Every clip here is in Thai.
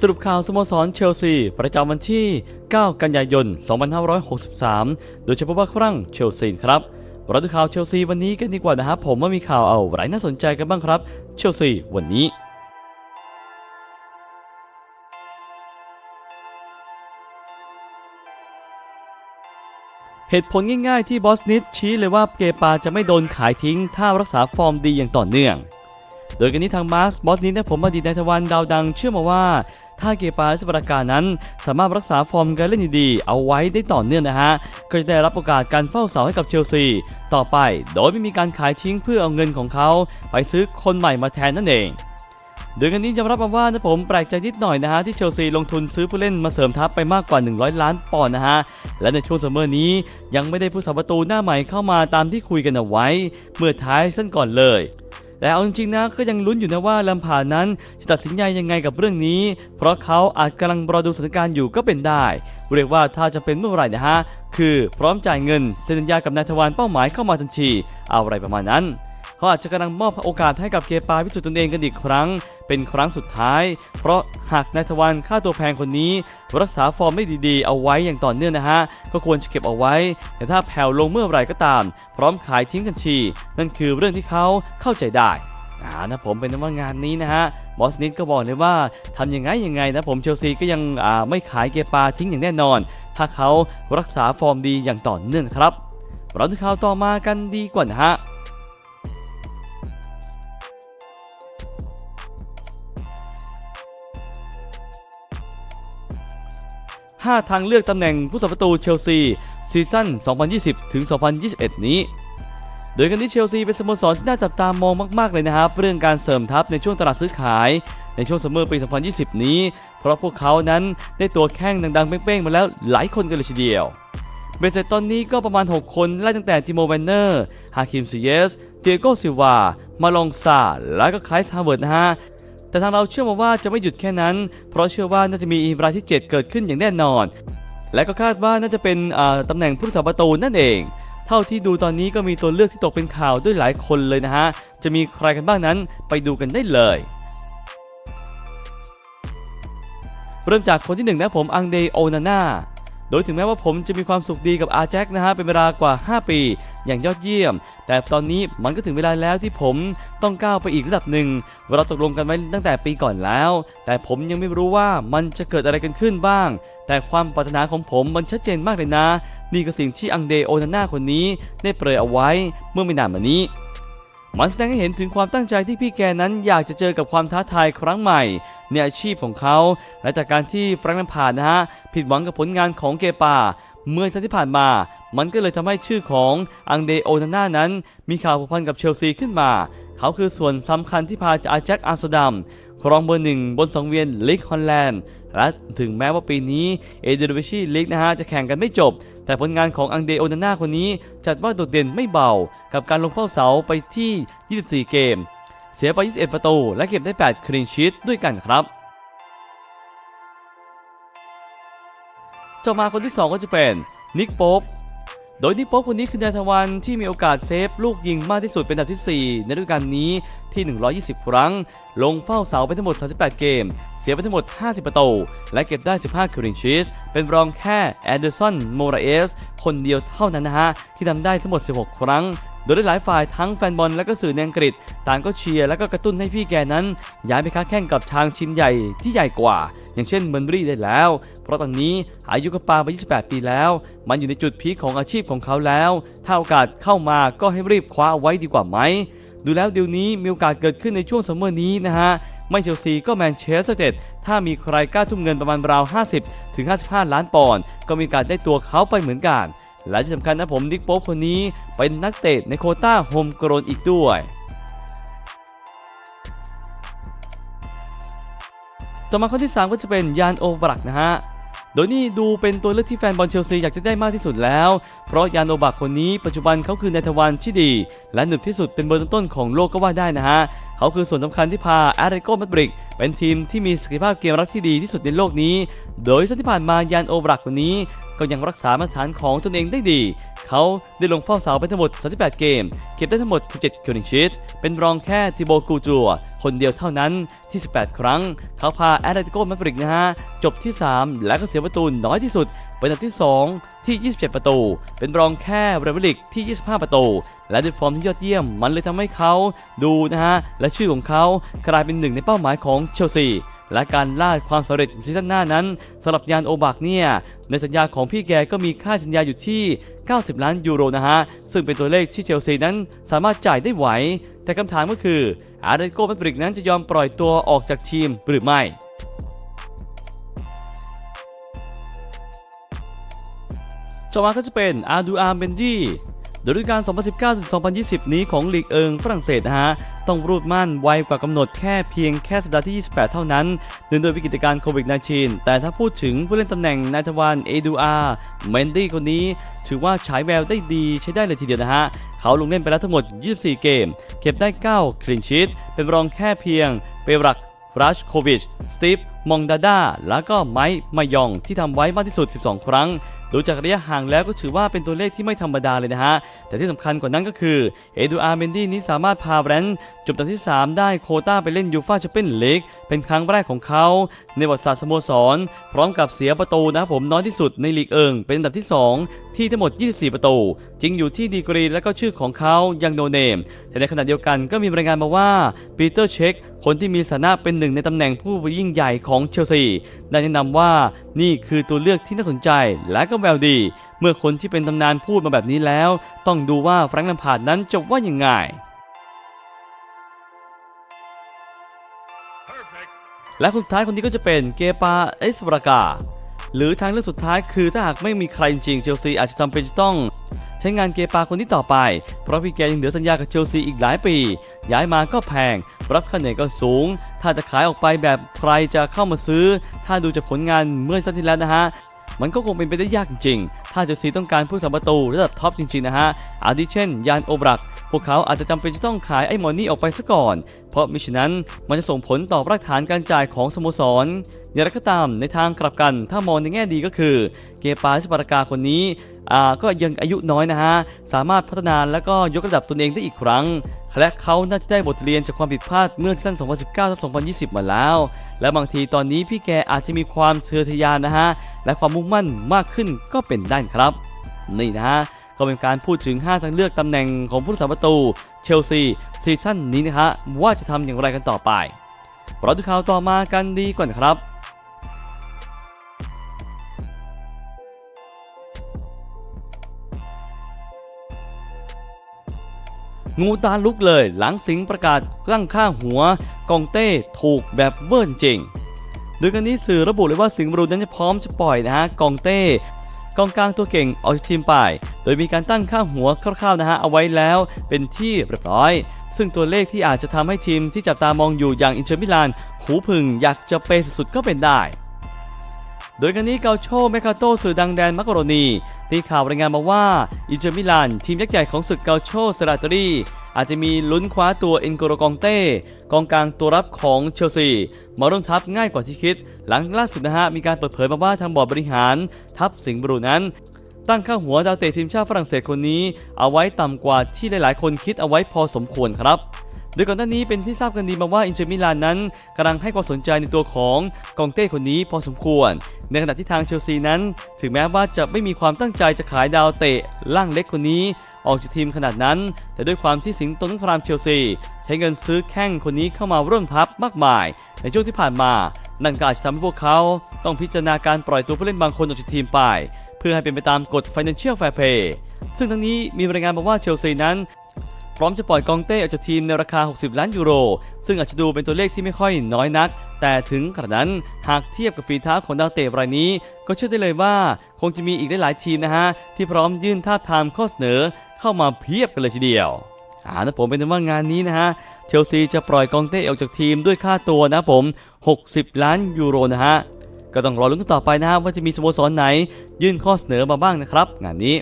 สรุปข่าวสโมสรเชลซี ประจำวันที่ 9 กันยายน 2563 โดยเฉพาะว่าครั้งเชลซีครับเราดูข่าวเชลซีวันนี้กันดีกว่านะครับผมว่ามีข่าวเอาอะไรน่าสนใจกันบ้างครับ เชลซีวันนี้เหตุผลง่ายๆที่บอสนิดชี้เลยว่าเกปาจะไม่โดนขายทิ้ง ถ้ารักษาฟอร์มดีอย่างต่อเนื่อง โดยกันนี้ทางมาร์สบอสนิดและผมอดีตนายทวันดาวดังเชื่อมาว่า ถ้าเกปาสปราการนั้น สามารถรักษาฟอร์มการเล่นดีๆเอาไว้ได้ต่อเนื่องนะฮะ ก็จะได้รับโอกาสการเฝ้าเสาให้กับเชลซี ต่อไปโดยไม่มีการขายทิ้งเพื่อเอาเงินของเขา ไปซื้อคนใหม่มาแทนนั่นเองโดยกันนี้ยอมรับมาว่านะผมแปลกใจนิดหน่อยนะฮะที่เชลซีลงทุนซื้อผู้เล่นมาเสริมทัพไปมากกว่า 100 ล้านปอนด์นะฮะ และในช่วงซัมเมอร์นี้ยังไม่ได้ผู้สาประตูหน้าใหม่เข้ามาตามที่คุยกันเอาไว้ เมื่อท้ายสั้นก่อนเลย แต่เอาจริงๆนะก็ยังลุ้นอยู่นะว่าลำผานั้นจะตัดสินใจยังไงกับเรื่องนี้ เพราะเขาอาจกำลังรอดูสถานการณ์อยู่ก็เป็นได้ เรียกว่าถ้าจะเป็นเมื่อไหร่นะฮะคือพร้อมจ่ายเงินเซ็นสัญญากับนายทวารเป้าหมายเข้ามาทันทีเอาอะไรประมาณนั้น เขาอาจจะกำลังมอบโอกาสให้กับเกปาพิสูจน์ตนเองกันอีกครั้ง เป็นครั้งสุดท้าย เพราะหากนายทวันค่าตัวแพงคนนี้ รักษาฟอร์มไม่ดีๆ เอาไว้อย่างต่อเนื่องนะฮะ ก็ควรจะเก็บเอาไว้ แต่ถ้าแผ่วลงเมื่อไหร่ก็ตาม พร้อมขายทิ้งทันทีนั่นคือเรื่องที่เขาเข้าใจได้อ่านะผมเป็นว่างานนี้นะฮะบอสนิดก็บอกเลยว่าทำยังไงยังไงนะผมเชลซีก็ยังอ่าไม่ขายเกปาทิ้งอย่างแน่นอน ถ้าเขารักษาฟอร์มดีอย่างต่อเนื่องครับเราดูข่าวต่อมากันดีกว่านะฮะ 5 ทางเลือกตำแหน่งผู้สัประตูเชลซีซีซั่น 2020 ถึง 2021 นี้ โดยกันที่เชลซีเป็นสโมสรที่น่าจับตามองมาก ๆ เลยนะครับ เรื่องการเสริมทัพในช่วงตลาดซื้อขายในช่วงซัมเมอร์ปี 2020 นี้ เพราะพวกเขานั้นได้ตัวแข้งดังๆ เป้งๆ มาแล้วหลายคนกันเลยทีเดียวเบสเสร็จตอนนี้ก็ประมาณ 6 คนไล่ตั้งแต่จิโมแวนเนอร์ ฮาคิมซีเยส เตียโกซิวา มาลองซา และก็ไคลส์ฮาเวิร์ดนะฮะ แต่ทางเราเชื่อมาว่าจะไม่หยุดแค่นั้น เพราะเชื่อว่าน่าจะมีอีรายที่ 7 เกิดขึ้นอย่างแน่นอน และก็คาดว่าน่าจะเป็นตำแหน่งผู้รักษาประตูนั่นเอง เท่าที่ดูตอนนี้ก็มีตัวเลือกที่ตกเป็นข่าวด้วยหลายคนเลยนะฮะ จะมีใครกันบ้างนั้นไปดูกันได้เลยเริ่มจากคนที่หนึ่งนะผมอังเดโอนาน่าโดยถึงแม้ว่าผมจะมีความสุขดีกับอาแจ็คนะฮะเป็นเวลากว่า 5 ปี อย่างยอดเยี่ยม แต่ตอนนี้มันก็ถึงเวลาแล้วที่ผมต้องก้าวไปอีกระดับหนึ่งเราตกลงกันไว้ตั้งแต่ปีก่อนแล้ว แต่ผมยังไม่รู้ว่ามันจะเกิดอะไรกันขึ้นบ้าง แต่ความปรารถนาของผมมันชัดเจนมากเลยนะ นี่ก็สิ่งที่อังเดโอนาน่าคนนี้ได้เปรยเอาไว้เมื่อไม่นานมานี้มันแสดงให้เห็นถึงความตั้งใจที่พี่แกนั้นอยากจะเจอกับความท้าทายครั้งใหม่ ในอาชีพของเขา และจากการที่แฟรงค์แลมพาร์ดนะฮะ ผิดหวังกับผลงานของเกปาเมื่อสัปดาห์ที่ผ่านมา มันก็เลยทำให้ชื่อของอังเดโอนาน่านั้น มีข่าวผูกพันกับเชลซีขึ้นมา เขาคือส่วนสำคัญที่พาจากอาแจ็คอัมสเตอร์ดัมครองเบอร์หนึ่งบนสังเวียนลีกฮอลแลนด์ และถึงแม้ว่าปีนี้เอเดนวิชีลีกนะฮะจะแข่งกันไม่จบ แต่ผลงานของอังเดโอนาน่าคนนี้ จัดว่าโดดเด่นไม่เบา กับการลงเฝ้าเสาไปที่ 24 เกม เสียไป 21 ประตู และเก็บได้ 8 คลีนชีตด้วยกันครับต่อมาคนที่ 2 ก็จะเป็นนิกโป๊ป โดยนิโป๊คนนี้คือนายทวันที่มีโอกาสเซฟลูกยิงมากที่สุดเป็นอันดับที่ 4 ในฤดูกาลนี้ที่ 120 ครั้ง ลงเฝ้าเสาไปทั้งหมด 38 เกม เสียไปทั้งหมด 50 ประตู และเก็บได้ 15คลีนชีตเป็นรองแค่แอนเดอร์สัน โมราเอส คนเดียวเท่านั้นนะฮะ ที่ทำได้ทั้งหมด 16 ครั้ง โดยหลายฝ่ายทั้งแฟนบอลและก็สื่อในอังกฤษ ต่างก็เชียร์และก็กระตุ้นให้พี่แกนั้น ย้ายไปค้าแข่งกับทางชิมใหญ่ที่ใหญ่กว่า อย่างเช่นเบอร์นบรีได้แล้ว ราะตอนนี้อายุกปาไป 28 ปีแล้ว มันอยู่ในจุดพีคของอาชีพของเขาแล้ว ถ้าโอกาสเข้ามาก็ให้รีบคว้าเอาไว้ดีกว่าไหม ดูแล้วเดี๋ยวนี้มีโอกาสเกิดขึ้นในช่วงซัมเมอร์นี้นะฮะ ไม่เชลซีก็แมนเชสเตอร์เต็ดถ้ามีใครกล้าทุ่มเงินประมาณราว 50 ถึง 55 ล้านปอนด์ก็มีการได้ตัวเขาไปเหมือนกัน และที่สำคัญนะผมดิกโป๊ปคนนี้เป็นนักเตะในโคต้าโฮมกรนอีกด้วยต่อมาคนที่ 3 ก็จะเป็นยานโอบรักนะฮะ โดยนี่ดูเป็นตัวเลือกที่แฟนบอลเชลซีอยากจะได้มากที่สุดแล้ว เพราะยานโอบักคนนี้ปัจจุบันเขาคือนายทวารที่ดี และหนึบที่สุดเป็นเบอร์ต้นๆของโลกก็ว่าได้นะฮะ เขาคือส่วนสำคัญที่พาแอตเลติโกมาดริดเป็นทีมที่มีศักยภาพเกมรับที่ดีที่สุดในโลกนี้ โดยสัปดาห์ที่ผ่านมายานโอบรักคนนี้ ก็ยังรักษามาตรฐานของตนเองได้ดีเขาได้ลงเฝ้าเสาไปทั้งหมด 38 เกม เก็บได้ทั้งหมด 17คิวนิงชีตเป็นรองแค่ทิโบกูจัว คนเดียวเท่านั้น ที่ 18 ครั้ง เขาพาแอตเลติโกมาดริดนะฮะ จบที่ 3 และก็เสียประตูน้อยที่สุด เป็นอันดับที่ 2 ที่ 27 ประตู เป็นรองแค่เรอัลมาดริดที่ 25 ประตู และด้วยฟอร์มที่ยอดเยี่ยมมันเลยทำให้เขาดูนะฮะ และชื่อของเขากลายเป็นหนึ่งในเป้าหมายของเชลซีและการล่าความสำเร็จซีซั่นหน้านั้นสำหรับยานโอบักเนี่ย ในสัญญาของพี่แกก็มีค่าสัญญาอยู่ที่ 90 ล้านยูโรนะฮะ ซึ่งเป็นตัวเลขที่เชลซีนั้นสามารถจ่ายได้ไหวแต่คำถามก็คืออาร์เดโกมาดริดนั้นจะยอมปล่อยตัวออกจากทีมหรือไม่ต่อมาก็จะเป็นอาดูอาร์เบนดี โดยฤดูกาล 2019-2020 นี้ของลีกเอิงฝรั่งเศสนะฮะ ต้องรูดมั่นไวกว่ากำหนดแค่เพียงแค่สัปดาห์ที่ 28 เท่านั้นเนื่องด้วยวิกฤตการณ์โควิด -19 แต่ถ้าพูดถึงผู้เล่นตำแหน่งนายทวารเอดูอาร์เมนดี้คนนี้ถือว่าฉายแววได้ดีใช้ได้เลยทีเดียวนะฮะ เขาลงเล่นไปแล้วทั้งหมด 24 เกม เก็บได้ 9 คลีนชีตเป็นรองแค่เพียงเปรักรัชโควิช สตีฟ มองดาดา แล้วก็ไมค์มายองที่ทำไว้มากที่สุด 12 ครั้ง ดูจากระยะห่างแล้วก็ถือว่าเป็นตัวเลขที่ไม่ธรรมดาเลยนะฮะ แต่ที่สำคัญกว่านั้นก็คือเอดูอาร์เมนดี้นี้สามารถพาแบรนด์จบอันดับที่ 3 ได้โคต้าไปเล่นยูฟ่าแชมเปี้ยนลีกเป็นครั้งแรกของเขาในประวัติศาสตร์สโมสร พร้อมกับเสียประตูนะครับผมน้อยที่สุดในลีกเอิงเป็นอันดับที่ 2 ที่ทั้งหมด 24 ประตู จริงอยู่ที่ดีกรีและก็ชื่อของเขายังโนเนม แต่ในขณะเดียวกันก็มีรายงานมาว่าปีเตอร์เช็คคนที่มีฐานะเป็นหนึ่งในตำแหน่งผู้ยิ่งใหญ่ของเชลซีได้แนะนำว่านี่คือตัวเลือกที่น่าสนใจและก็แววดี เมื่อคนที่เป็นตำนานพูดมาแบบนี้แล้ว ต้องดูว่าแฟรงค์แลมพาร์ดนั้นจะว่ายังไงและคนสุดท้ายคนนี้ก็จะเป็นเกปาเอสวรากา หรือทางเลือกสุดท้ายคือถ้าหากไม่มีใครจริงๆเชลซีอาจจะจำเป็นจะต้อง ใช้งานเกปาคนนี้ต่อไป เพราะพี่แกยังเหลือสัญญากับเชลซีอีกหลายปี ย้ายมาก็แพง รับค่าเหนื่อยก็สูง ถ้าจะขายออกไปแบบใครจะเข้ามาซื้อ ถ้าดูจากผลงานเมื่อสัปดาห์ที่แล้วนะฮะ มันก็คงเป็นไปได้ยากจริงๆ ถ้าเชลซีต้องการผู้สาประตูระดับท็อปจริงๆนะฮะ อาทิเช่น ยานโอบรัก พวกเขาอาจจะจำเป็นจะต้องขายไอ้มอนนี่ออกไปซะก่อน เพราะมิฉะนั้นมันจะส่งผลต่อรากฐานการจ่ายของสโมสรอย่างไรก็ตามในทางกลับกันถ้ามองในแง่ดีก็คือ เกปาสปารากาคนนี้อ่าก็ยังอายุน้อยนะฮะ สามารถพัฒนาและก็ยกระดับตนเองได้อีกครั้ง และเขาน่าจะได้บทเรียนจากความผิดพลาดเมื่อซีซั่น2019-2020 มาแล้ว และบางทีตอนนี้พี่แกอาจจะมีความเชื่อทะยานนะฮะ และความมุ่งมั่นมากขึ้นก็เป็นได้ครับ นี่นะฮะก็เป็นการพูดถึง 5 ทางเลือกตำแหน่งของผู้รักษาประตูเชลซีซีซั่นนี้นะฮะว่าจะทำอย่างไรกันต่อไปราดูข่าวต่อมากันดีก่อนครับ งูตาลุกเลยหลังสิงประกาศตั้งข้าหัว กองเต้ถูกแบบเบิ้ลจริง โดยกันนี้สื่อระบุเลยว่าสิงห์บรูนั้นจะพร้อมจะปล่อยนะฮะกองเต้กองกลางตัวเก่งออกจากทีมไป โดยมีการตั้งค่าหัวคร่าวๆนะฮะเอาไว้แล้วเป็นที่เรียบร้อย ซึ่งตัวเลขที่อาจจะทำให้ทีมที่จับตามองอยู่อย่างอินเตอร์มิลาน หูผึ่งอยากจะเปย์สุดๆก็เป็นได้ โดยกันนี้เกาโชเมคาโตสื่อดังแดนมักกะโรนีตีข่าวรายงานมาว่า อินเตอร์มิลาน ทีมยักษ์ใหญ่ของศึกเกาโชเซราตอรีอาจจะมีลุ้นคว้าตัวเอ็นโกโรกองเต้กองกลางตัวรับของเชลซีมาร่วมทัพง่ายกว่าที่คิด หลังล่าสุดนะฮะมีการเปิดเผยมาว่าทางบอร์ดบริหารทัพสิงห์บรูนั้น ตั้งค่าหัวดาวเตะทีมชาติฝรั่งเศสคนนี้ เอาไว้ต่ำกว่าที่หลายๆ คนคิดเอาไว้พอสมควรครับโดยก่อนหน้านี้เป็นที่ทราบกันดีมาว่าอินเตอร์มิลานนั้นกำลังให้ความสนใจในตัวของกองเต้คนนี้พอสมควร ในขณะที่ทางเชลซีนั้น ถึงแม้ว่าจะไม่มีความตั้งใจจะขายดาวเตะล่างเล็กคนนี้ ออกจากทีมขนาดนั้น แต่ด้วยความที่สิงโตนพรามเชลซี ใช้เงินซื้อแข้งคนนี้เข้ามาร่วมทัพมากมาย ในช่วงที่ผ่านมา นั่นก็อาจจะทำให้พวกเขาต้องพิจารณาการปล่อยตัวผู้เล่นบางคนออกจากทีมไป เพื่อให้เป็นไปตามกฎ Financial Fair Play ซึ่งทั้งนี้มีรายงานมาว่าเชลซีนั้น พร้อมจะปล่อยกองเต้ออกจากทีมในราคา 60 ล้านยูโร ซึ่งอาจจะดูเป็นตัวเลขที่ไม่ค่อยน้อยนัก แต่ถึงขนาดนั้นหากเทียบกับฝีเท้าของดาวเตะรายนี้ ก็เชื่อได้เลยว่าคงจะมีอีกหลายทีมนะฮะที่พร้อมยื่นท่าทามข้อเสนอเข้ามาเพียบกันเลยทีเดียว อ่านะผมเป็นว่างานนี้นะฮะเชลซีจะปล่อยกองเต้ออกจากทีมด้วยค่าตัวนะผม 60 ล้านยูโรนะฮะก็ต้องรอลุ้นกันต่อไปนะฮะว่าจะมีสโมสรไหน ยื่นข้อเสนอมาบ้างนะครับ งานนี้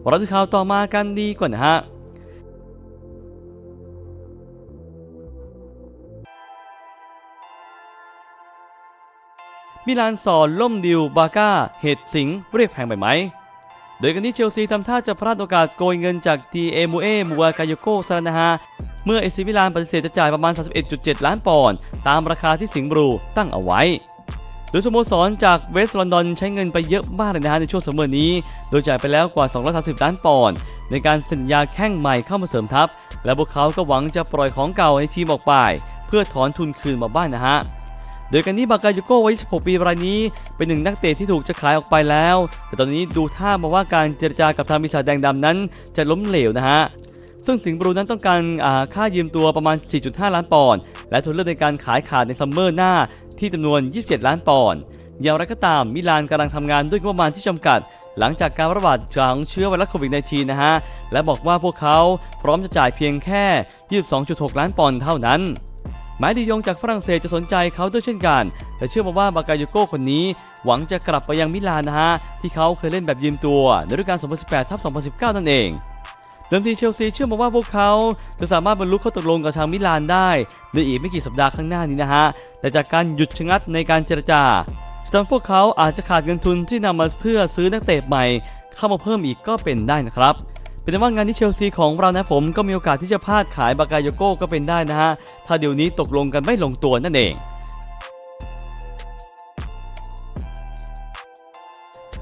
เราดูข่าวต่อมากันดีกว่านะฮะมิลานสอนล่มดิวบาก้า เหตุสิงเรียกแพงไปไหม โดยกันที่เชลซีทำท่าจะพลาดโอกาสโกยเงินจากทีเอมูเอมูวกายโกซานะฮะเมื่อเอซิมิลานปฏิเสธจะจ่ายประมาณ 31.7 ล้านปอนด์ตามราคาที่สิงห์บรูตั้งเอาไว้ โดยสโมสรจากเวสต์ลอนดอนใช้เงินไปเยอะมากเลยนะฮะในช่วงซัมเมอร์นี้ โดยจ่ายไปแล้วกว่า 230 ล้านปอนด์ในการสัญญาแข้งใหม่เข้ามาเสริมทัพ และพวกเขาก็หวังจะปล่อยของเก่าในทีมออกไป เพื่อถอนทุนคืนมาบ้างนะฮะ โดยการนี้บากาโยโกวัย26ปีรายนี้ เป็นหนึ่งนักเตะที่ถูกจะขายออกไปแล้ว แต่ตอนนี้ดูท่ามาว่าการเจรจากับทางมิชาแดงดำนั้น จะล้มเหลวนะฮะซึ่งสิงห์บรูนั้นต้องการค่ายืมตัวประมาณ 4.5 ล้านปอนด์และทุนเลือกในการขายขาดในซัมเมอร์หน้าที่จำนวน 27 ล้านปอนด์อย่างไรก็ตามมิลานกำลังทำงานด้วยงบประมาณที่จำกัด หลังจากการระบาดของเชื้อไวรัสโควิด -19 นะฮะ และบอกว่าพวกเขาพร้อมจะจ่ายเพียงแค่ 22.6 ล้านปอนด์เท่านั้น หมายดียงจากฝรั่งเศสจะสนใจเขาด้วยเช่นกัน แต่เชื่อมาว่าบากาโยโก้คนนี้ หวังจะกลับไปยังมิลานนะฮะ ที่เขาเคยเล่นแบบยืมตัวในฤดูกาล 2018ทับ2019 นั่นเองเดิมทีเชลซีเชื่อมาว่าพวกเขาจะสามารถบรรลุข้อตกลงกับทางมิลานได้ในอีกไม่กี่สัปดาห์ข้างหน้านี้นะฮะ แต่จากการหยุดชะงักในการเจรจาสตาร์พวกเขาอาจจะขาดเงินทุนที่นำมาเพื่อซื้อนักเตะใหม่ เข้ามาเพิ่มอีกก็เป็นได้นะครับ เป็นว่างานที่เชลซีของเรานะผมก็มีโอกาสที่จะพลาดขายบากาโยโก้ก็เป็นได้นะฮะ ถ้าเดี๋ยวนี้ตกลงกันไม่ลงตัวนั่นเอง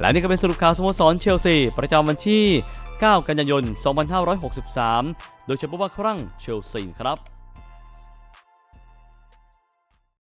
และนี่ก็เป็นสรุปข่าวสโมสรเชลซี ประจำวันที่ 9 กันยายน 2563 โดยเฉพาะว่าครั้งเชลซีครับ